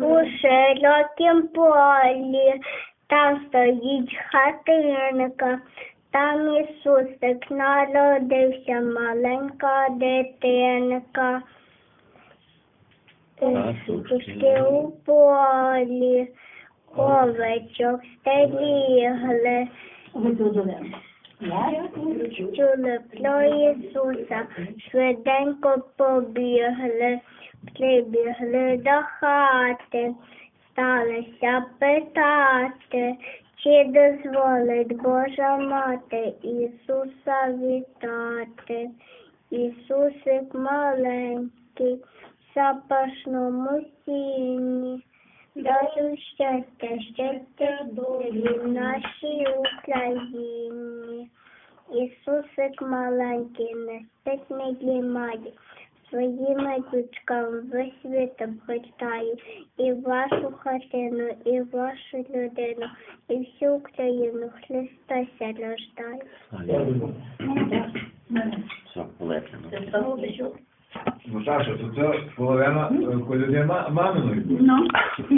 У широкім полі, там стоїть хатинка, там Ісусик народився, маленька дитинка. Пішки у полі, овечок стерігли, Про Ісуса, швиденько побігли, прибігли до хати, сталися питати, чи дозволить Божа мати Ісуса вітати. Ісусик маленький, в запашному сіні, Даю щастя, щастя долі в нашій Україні. Ісусик маленький, не спить, не дрімає, своїми дочками весь світ обгортає, і вашу хатину, і вашу людину, і всю Україну Христос рождає. Все, полеплено. Ну, то це половина е, колядина маминої буде.